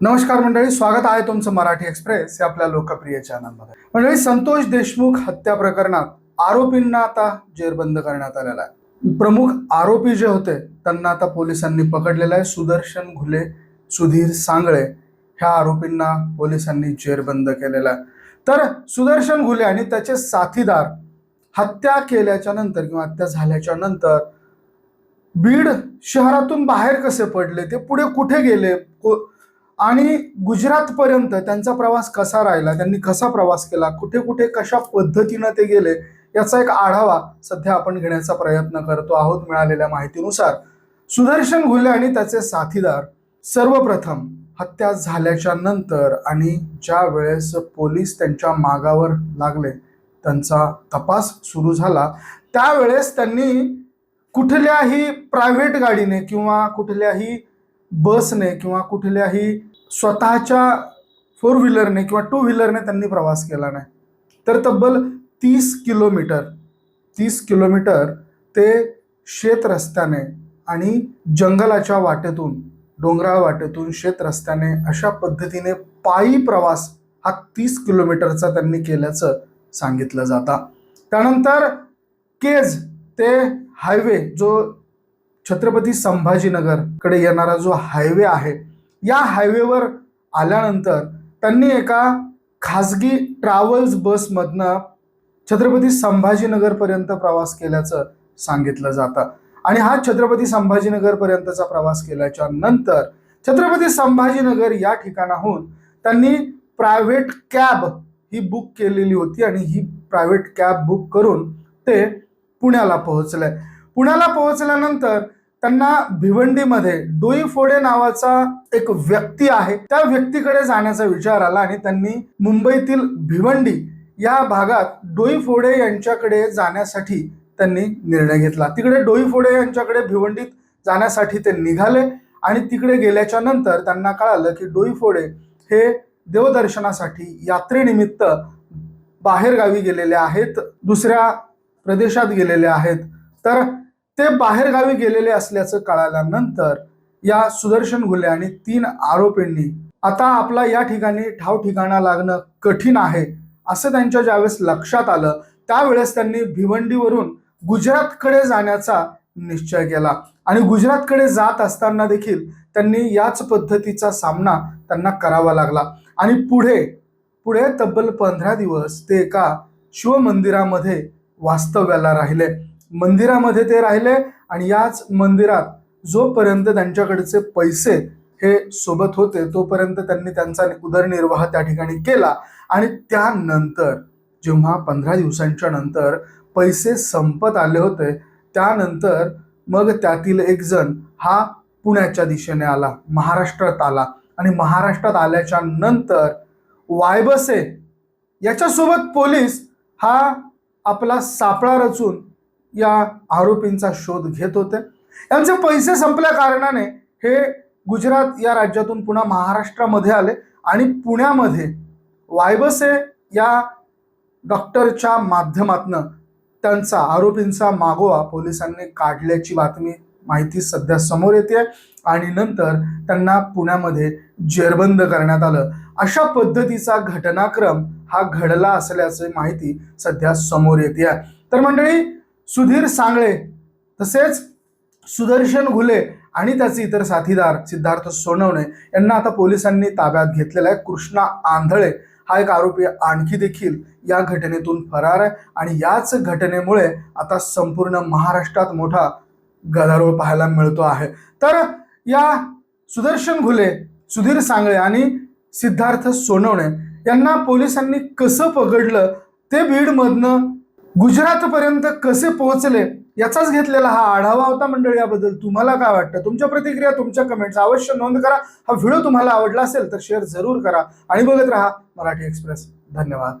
नमस्कार मंडळी स्वागत आहे तुमचं मराठी एक्सप्रेस या आपल्या लोकप्रिय चॅनलमध्ये. मंडळी संतोष देशमुख हत्या प्रकरणात आरोपींना आता जेरबंद करण्यात आलेला आहे. प्रमुख आरोपी जे होते त्यांना आता पोलिसांनी पकडलेलं आहे. सुदर्शन घुले सुधीर सांगळे ह्या आरोपींना पोलिसांनी जेरबंद केलेला आहे. तर सुदर्शन घुले आणि त्याचे साथीदार हत्या केल्याच्यानंतर किंवा हत्या झाल्याच्यानंतर बीड शहरातून बाहेर कसे पडले ते पुढे कुठे गेले को- आणि गुजरातपर्यंत त्यांचा प्रवास कसा राहिला त्यांनी कसा प्रवास केला कुठे कुठे कशा पद्धतीनं ते गेले याचा एक आढावा सध्या आपण घेण्याचा प्रयत्न करतो आहोत मिळालेल्या माहितीनुसार. सुदर्शन घुले आणि त्याचे साथीदार सर्वप्रथम हत्या झाल्याच्यानंतर आणि ज्या वेळेस पोलीस त्यांच्या मागावर लागले त्यांचा तपास सुरू झाला. त्यावेळेस त्यांनी कुठल्याही प्रायव्हेट गाडीने किंवा कुठल्याही बसने किंवा कुठल्याही स्वतःच्या फोर व्हीलरने किंवा टू व्हीलरने त्यांनी प्रवास केला नाही. तर तब्बल तीस किलोमीटर तीस किलोमीटर ते शेत रस्त्याने आणि जंगलाच्या वाटेतून डोंगराळ वाटेतून शेत रस्त्याने अशा पद्धतीने पायी प्रवास हा तीस किलोमीटरचा त्यांनी केल्याचं सांगितलं जातं. त्यानंतर केज ते हायवे जो छत्रपती संभाजीनगरकडे येणारा जो हायवे आहे या हायवेवर आल्यानंतर त्यांनी एका खाजगी ट्रॅव्हल्स बसमधनं छत्रपती संभाजीनगरपर्यंत प्रवास केल्याचं सांगितलं जातं. आणि हा छत्रपती संभाजीनगरपर्यंतचा प्रवास केल्याच्यानंतर छत्रपती संभाजीनगर या ठिकाणाहून त्यांनी प्रायव्हेट कॅब ही बुक केलेली होती आणि ही प्रायव्हेट कॅब बुक करून ते पुण्याला पोहोचले. पुण्याला पोहोचल्यानंतर त्यांना भिवंडीमध्ये डोई फोडे नावाचा एक व्यक्ती आहे. त्या व्यक्तीकडे जाण्याचा विचार आला आणि त्यांनी मुंबईतील भिवंडी या भागात डोई फोडे यांच्याकडे जाण्यासाठी त्यांनी निर्णय घेतला. तिकडे डोई फोडे यांच्याकडे भिवंडीत जाण्यासाठी ते निघाले आणि तिकडे गेल्याच्यानंतर त्यांना कळालं की डोई फोडे हे देवदर्शनासाठी यात्रेनिमित्त बाहेरगावी गेलेले आहेत दुसऱ्या प्रदेशात गेलेले आहेत. तर ते बाहेरगावी गेलेले असल्याचं कळाल्यानंतर या सुदर्शन घुले आणि तीन आरोपींनी आता आपला या ठिकाणी ठाव ठिकाणा लागणं कठीण आहे असं त्यांच्या ज्यावेळेस लक्षात आलं त्यावेळेस त्यांनी भिवंडीवरून गुजरातकडे जाण्याचा निश्चय केला. आणि गुजरातकडे जात असताना देखील त्यांनी याच पद्धतीचा सामना त्यांना करावा लागला. आणि पुढे पुढे तब्बल पंधरा दिवस ते एका शिवमंदिरामध्ये वास्तव्याला राहिले. मंदिरामध्ये ते राहिले आणि याच मंदिरात जोपर्यंत त्यांच्याकडचे पैसे हे सोबत होते तोपर्यंत त्यांनी त्यांचा उदरनिर्वाह त्या ठिकाणी केला. आणि त्यानंतर जेव्हा पंधरा दिवसांच्या नंतर पैसे संपत आले होते त्यानंतर मग त्यातील एक जण हा पुण्याच्या दिशेने आला महाराष्ट्रात आला. आणि महाराष्ट्रात आल्याच्यानंतर वायबसे याच्यासोबत पोलीस हा आपला सापळा रचून या आरोपींचा शोध घेत होते. यांचे पैसे संपल्या कारणाने हे गुजरात या राज्यातून पुन्हा महाराष्ट्रामध्ये आले आणि पुण्यामध्ये वायबसे या डॉक्टरच्या माध्यमातनं त्यांचा आरोपींचा मागोवा पोलिसांनी काढल्याची बातमी माहिती सध्या समोर येते आणि नंतर त्यांना पुण्यामध्ये जेरबंद करण्यात आलं. अशा पद्धतीचा घटनाक्रम हा घडला असल्याची माहिती सध्या समोर येते. तर मंडळी सुधीर सांगळे तसेच सुदर्शन घुले आणि त्याचे इतर साथीदार सिद्धार्थ सोनवणे यांना आता पोलिसांनी ताब्यात घेतलेला आहे. कृष्णा आंधळे हा एक आरोपी आणखी देखील या घटनेतून फरार आहे आणि याच घटनेमुळे आता संपूर्ण महाराष्ट्रात मोठा गदारोळ पाहायला मिळतो आहे. तर या सुदर्शन घुले सुधीर सांगळे आणि सिद्धार्थ सोनवणे यांना पोलिसांनी कसं पकडलं? ते बीडमधनं गुजरातपर्यंत कसे पोहोचले याचाच घेतलेला हा आढावा होता मंडळी याबद्दल तुम्हाला काय वाटतं? तुमच्या प्रतिक्रिया तुमच्या कमेंट्स अवश्य नोंद करा. हा व्हिडिओ तुम्हाला आवडला असेल तर शेअर जरूर करा. आणि बघत राहा मराठी एक्सप्रेस धन्यवाद.